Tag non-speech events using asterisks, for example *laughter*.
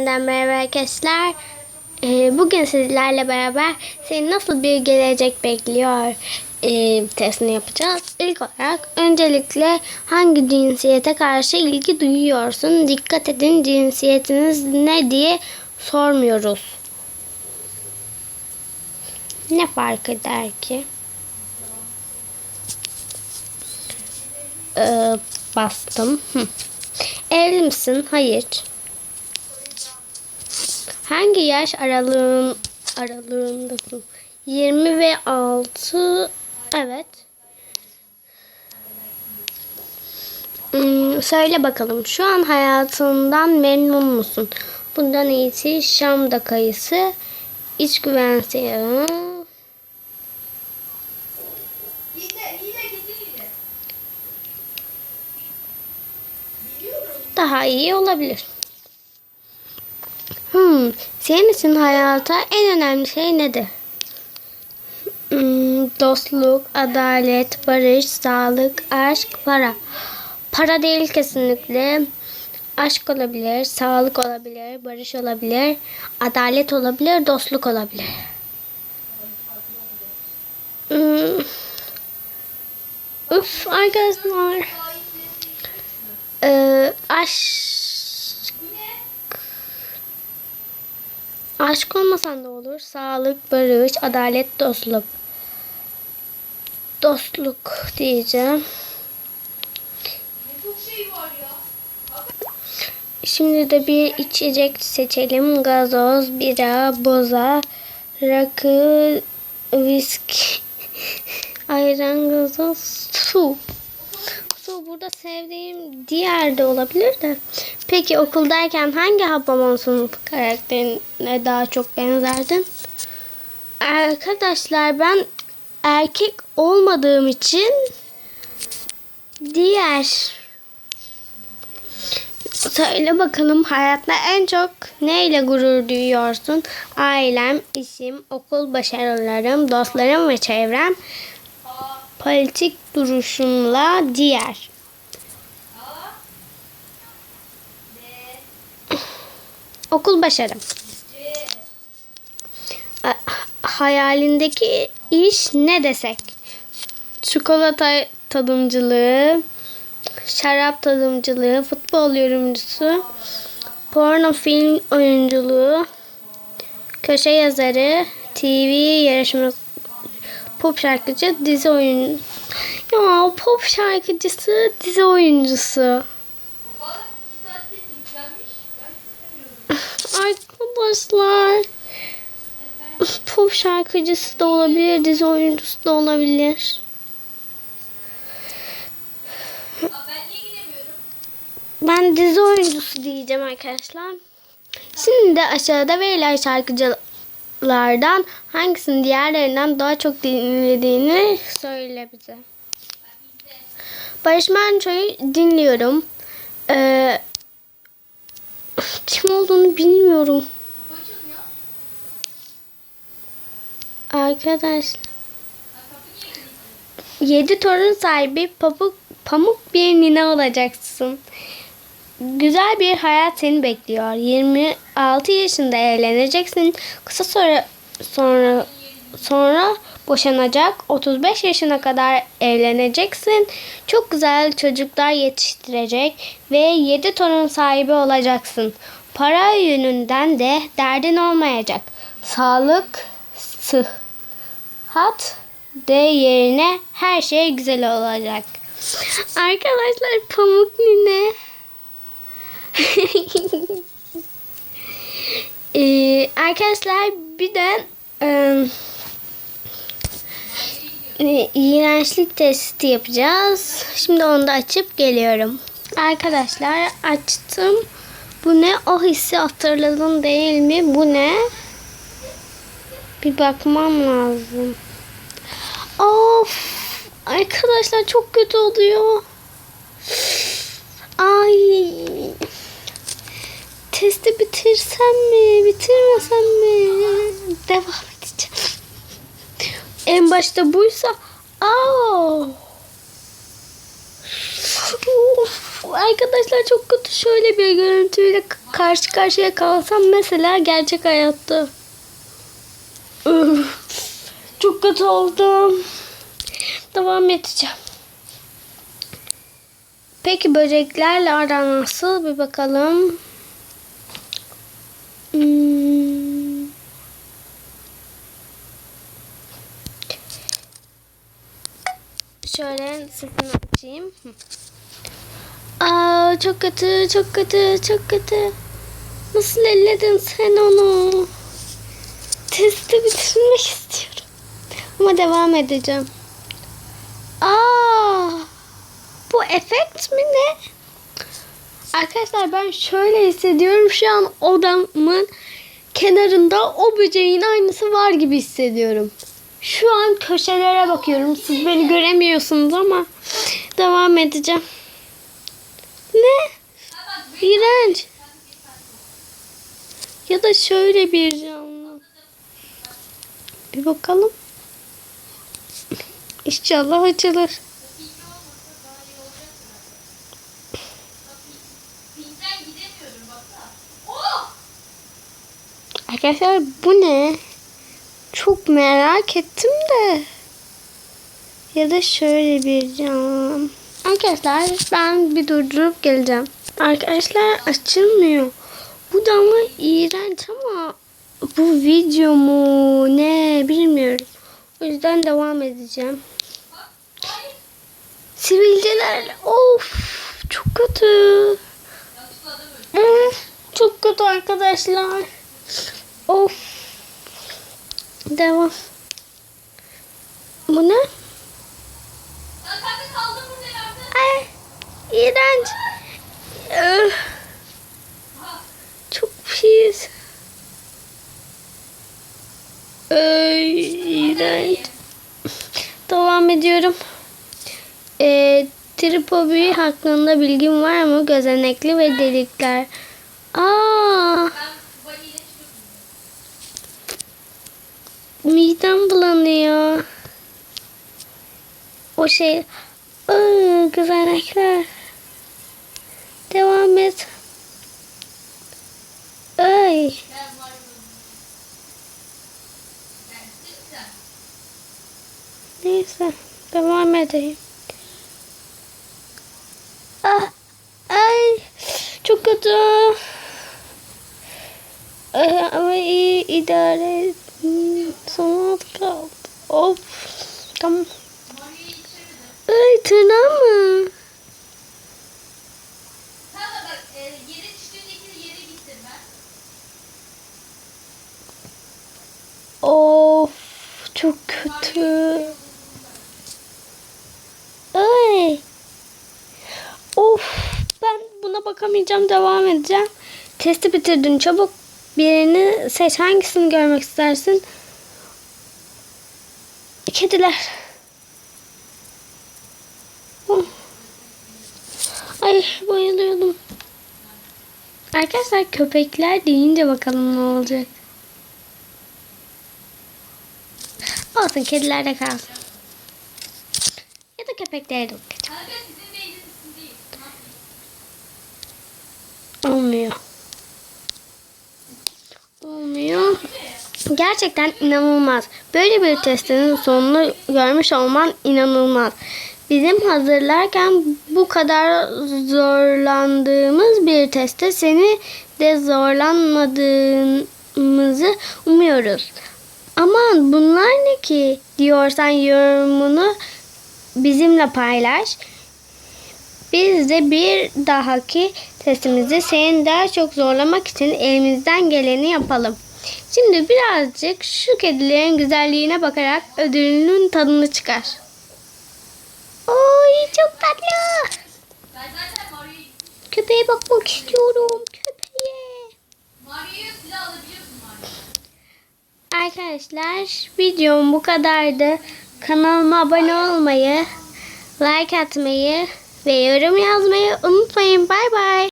Merhaba arkadaşlar. Ee, bugün sizlerle beraber seni nasıl bir gelecek bekliyor e, testini yapacağız. İlk olarak öncelikle hangi cinsiyete karşı ilgi duyuyorsun? Dikkat edin cinsiyetiniz ne diye sormuyoruz. Ne fark eder ki? Ee, bastım. Hı. Evli misin? Hayır. Hangi yaş aralığın aralığındasın? 20 ve 6 evet. Hmm, söyle bakalım şu an hayatından memnun musun? Bundan iyisi Şam'da kayısı. İç güven siyahı. Daha iyi olabilir. Hmm, senin için hayata en önemli şey nedir? Hmm, dostluk, adalet, barış, sağlık, aşk, para. Para değil kesinlikle. Aşk olabilir, sağlık olabilir, barış olabilir, adalet olabilir, dostluk olabilir. Hmm. Üf arkadaşlar. Ee, aşk Aşk olmasan da olur. Sağlık, barış, adalet, dostluk. Dostluk diyeceğim. Şimdi de bir içecek seçelim. Gazoz, bira, boza, rakı, viski, *laughs* ayran, gazoz, su. Su burada sevdiğim diğer de olabilir de. Peki okuldayken hangi Habamon sınıf karakterine daha çok benzerdin? Arkadaşlar ben erkek olmadığım için diğer Söyle bakalım hayatta en çok neyle gurur duyuyorsun? Ailem, işim, okul başarılarım, dostlarım ve çevrem, politik duruşumla diğer. *clears throat* Okul başarım. Hayalindeki iş ne desek? Çikolata tadımcılığı, şarap tadımcılığı, futbol yorumcusu, porno film oyunculuğu, köşe yazarı, TV yarışması, pop şarkıcı, dizi oyun. Ya pop şarkıcısı, dizi oyuncusu. Arkadaşlar. Pop şarkıcısı da olabilir, dizi oyuncusu da olabilir. Ben dizi oyuncusu diyeceğim arkadaşlar. Şimdi de aşağıda verilen şarkıcılardan hangisinin diğerlerinden daha çok dinlediğini söyle bize. Barış Manço'yu dinliyorum. Ee, kim olduğunu bilmiyorum. Arkadaşlar. Yedi torun sahibi pamuk, pamuk bir nine olacaksın. Güzel bir hayat seni bekliyor. 26 yaşında evleneceksin. Kısa sonra sonra sonra boşanacak. 35 yaşına kadar evleneceksin. Çok güzel çocuklar yetiştirecek ve 7 torun sahibi olacaksın. Para yönünden de derdin olmayacak. Sağlık, sıhhat de yerine her şey güzel olacak. Arkadaşlar pamuk nine. Ee, arkadaşlar bir de e, iğrençlik testi yapacağız. Şimdi onu da açıp geliyorum. Arkadaşlar açtım. Bu ne? O hissi hatırladın değil mi? Bu ne? Bir bakmam lazım. Of! Arkadaşlar çok kötü oluyor. Ay! Testi bitirsem mi? Bitirmesem mi? Devam edeceğim. En başta buysa Aa! Of, arkadaşlar çok kötü şöyle bir görüntüyle karşı karşıya kalsam mesela gerçek hayatta. Çok kötü oldum. Devam edeceğim. Peki böceklerle aran nasıl? Bir bakalım. Hmm. Sesini açayım. Aa, çok kötü, çok kötü, çok kötü. Nasıl elledin sen onu? Testi bitirmek istiyorum. Ama devam edeceğim. Aa, bu efekt mi ne? Arkadaşlar ben şöyle hissediyorum. Şu an odamın kenarında o böceğin aynısı var gibi hissediyorum. Şu an köşelere bakıyorum. Siz beni göremiyorsunuz ama devam edeceğim. Ne? İğrenç. Ya da şöyle bir canlı. Bir bakalım. İnşallah açılır. Arkadaşlar bu ne? Çok merak ettim de. Ya da şöyle bir cam. Arkadaşlar ben bir durdurup geleceğim. Arkadaşlar açılmıyor. Bu damla iğrenç ama bu video mu ne bilmiyorum. O yüzden devam edeceğim. Sivilceler of çok kötü. Çok kötü arkadaşlar. Of. Devam. Bu ne? Ay, iğrenç. Çok pis. Ay, iğrenç. Devam ediyorum. Ee, tripobi hakkında bilgin var mı? Gözenekli ve delikler. Aa, midem bulanıyor. O şey, ıı, gözenekler. Devam et. Ay. Neyse devam edeyim. Ah, ay çok kötü. Ay, ama iyi idare et. Kaldı. Of. Tamam. Ay tırnağım mı? E. Of çok kötü. Ay. Of ben buna bakamayacağım devam edeceğim. Testi bitirdin çabuk birini seç hangisini görmek istersin? Kediler. Oh. Ay bayılıyordum. Arkadaşlar köpekler deyince bakalım ne olacak. Olsun kediler de kalsın. Ya da köpeklere de bakacağım. Olmuyor. Olmuyor. Gerçekten inanılmaz. Böyle bir testin sonunu görmüş olman inanılmaz. Bizim hazırlarken bu kadar zorlandığımız bir teste seni de zorlanmadığımızı umuyoruz. Aman bunlar ne ki diyorsan yorumunu bizimle paylaş. Biz de bir dahaki testimizi seni daha çok zorlamak için elimizden geleni yapalım. Şimdi birazcık şu kedilerin güzelliğine bakarak ödülünün tadını çıkar. Oy çok tatlı. Köpeğe bakmak istiyorum. Köpeğe. Arkadaşlar videom bu kadardı. Kanalıma abone olmayı, like atmayı ve yorum yazmayı unutmayın. Bay bay.